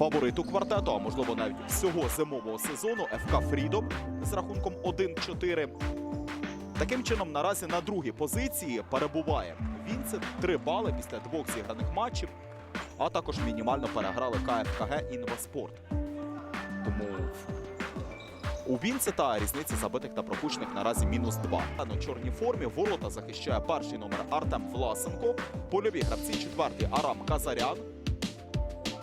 фавориту квартету, а можливо навіть всього зимового сезону ФК Фрідом з рахунком 1-4. Таким чином, наразі на другій позиції перебуває Вінцет. Три бали після двох зіграних матчів, а також мінімально переграли КФКГ Інваспорт. Тому у Вінцета різниця забитих та пропущених наразі мінус 2. На чорній формі ворота захищає перший номер Артем Власенко. Польові гравці четвертий Арам Казарян.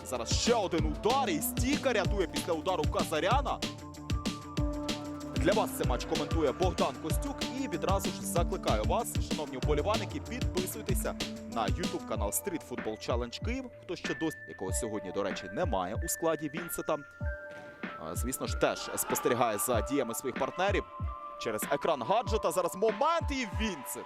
Зараз ще один удар і стійка рятує після удару Казаряна. Для вас цей матч коментує Богдан Костюк і відразу ж закликаю вас, шановні вболівальники, підписуйтеся на YouTube канал Street Football Challenge Київ. Хто ще досі, якого сьогодні, до речі, немає у складі Вінцета. А, Звісно ж, теж спостерігає за діями своїх партнерів через екран гаджета. Зараз момент і Вінцет.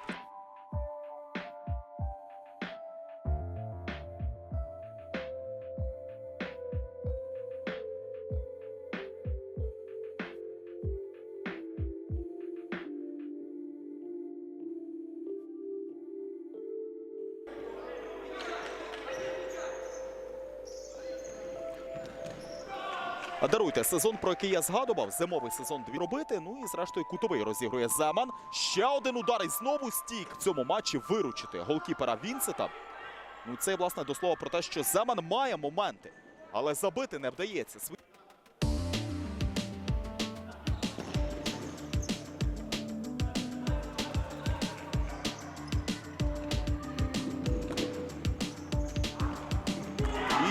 Даруйте, сезон, про який я згадував, зимовий сезон дві робити. Ну і зрештою кутовий розігрує Земан. Ще один удар і знову стік в цьому матчі виручити голкіпера Вінцета. Ну це власне до слова про те, що Земан має моменти, але забити не вдається.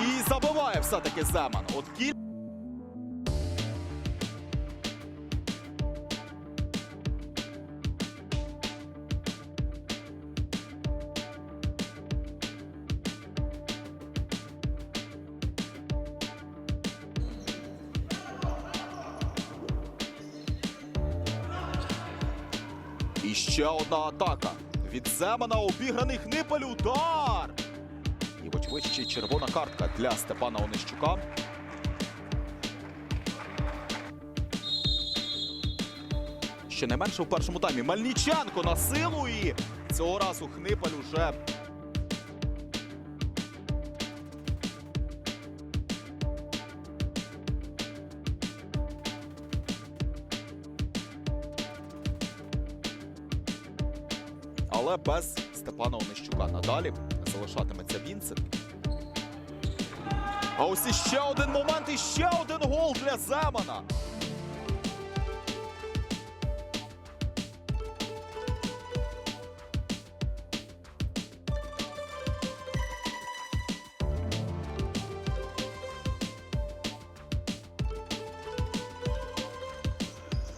І забиває все-таки Земан. От кіль... І ще одна атака. Від Земана обіграний Хнипель удар. І вочевидь ще червона картка для Степана Онищука. Ще не менше в першому таймі. Мельниченко на силу і цього разу Хнипель уже але без Степана Онищука. Надалі залишатиметься Вінцет. А ось іще один момент, і ще один гол для Земана.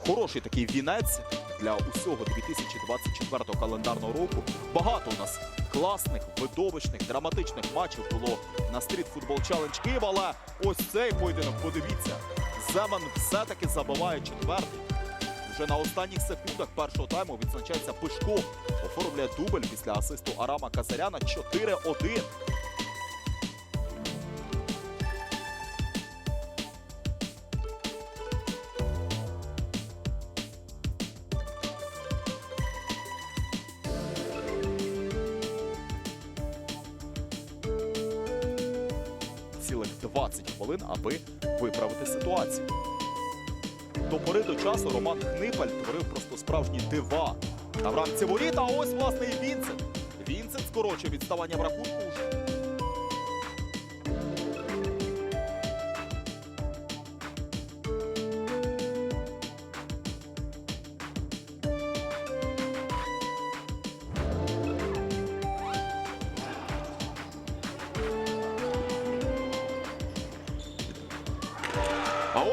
Хороший такий вінець для усього 2024 календарного року. Багато у нас класних, видовищних, драматичних матчів було на стріт футбол челендж Київ, але ось цей поєдинок, подивіться, Земан все-таки забиває четвертий. Вже на останніх секундах першого тайму відзначається Пишко. Оформлює дубль після асисту Арама Казаряна 4-1. 20 хвилин, аби виправити ситуацію. До пори до часу Роман Хнипаль творив просто справжні дива. Та в рамці воріт, а ось власне і Вінцент. Вінцент скорочує відставання в рахунку.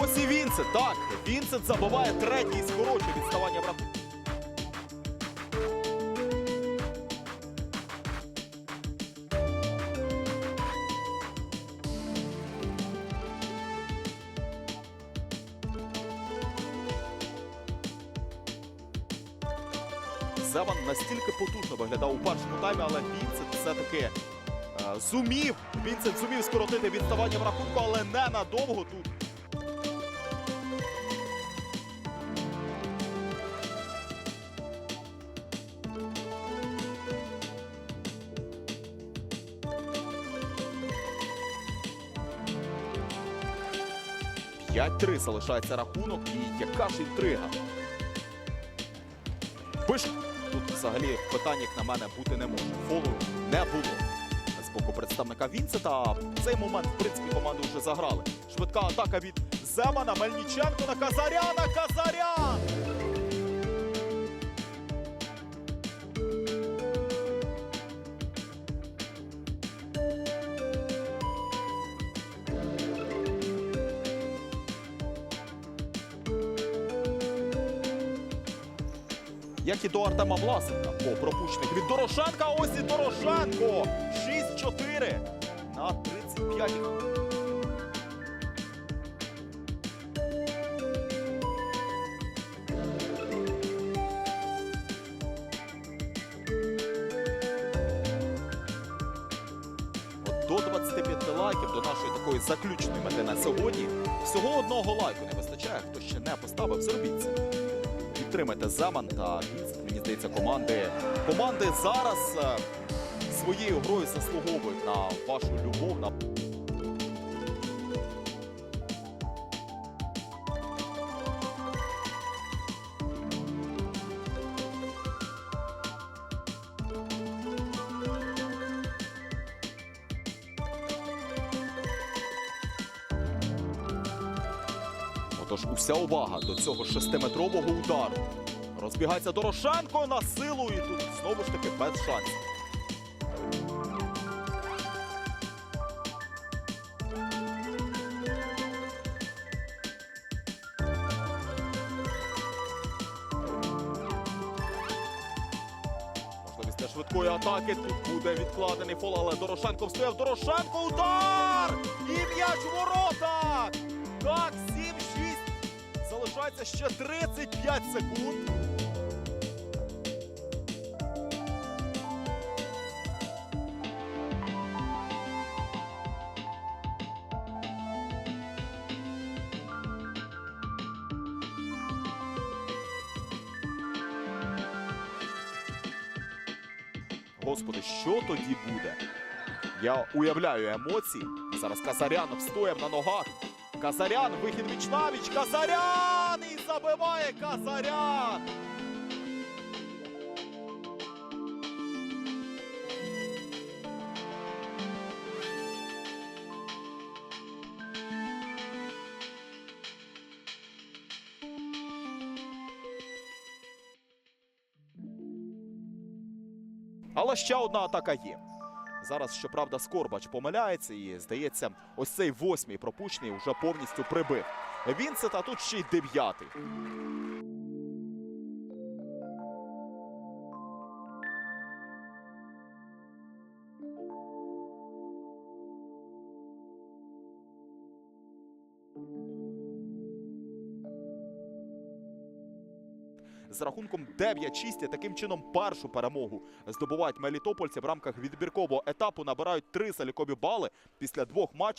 Ось і Вінцент. Так, Вінцент забиває третій скорочує відставання в рахунку. Зеван настільки потужно виглядав у першому таймі, але Вінцент все-таки е, зумів. Вінцент зумів скоротити відставання в рахунку, але не надовго тут. 5-3 залишається рахунок. І яка ж інтрига? Пиш. Тут взагалі питань, як на мене, бути не може. Фолу не було. З боку представника Вінцета. В цей момент, в принципі, команди вже заграли. Швидка атака від Земана, Мельниченко на Казаряна. Казарян! Як і до Артема Власенка по пропущених від Дорошенка. Ось і Дорошенко. 6-4 на 35. До 25 лайків до нашої такої заключної мети на сьогодні. Всього одного лайку не вистачає. Хто ще не поставив, зробіть це підтримайте Земан та. Мені здається, команди команди зараз е, своєю грою заслуговують на вашу любов. На Отож, уся увага до цього шестиметрового удару. Розбігається Дорошенко на силу і тут знову ж таки без шансів. Можливість для швидкої атаки. Тут буде відкладений фол, але Дорошенко встояв. Дорошенко удар! І м'яч у воротах! Так, 7-6. Залишається ще 35 секунд. Господи, що тоді буде? Я уявляю емоції. Зараз Казарян встояв на ногах. Казарян, вихід віч навіч. Казарян! Забиває Казарян! Але ще одна атака є. Зараз, щоправда, Скорбач помиляється і, здається, ось цей восьмий пропущений вже повністю прибив. Вінсет, а тут ще й дев'ятий. З рахунком 9-6 таким чином першу перемогу здобувають мелітопольці в рамках відбіркового етапу. Набирають три залікові бали після двох матчів.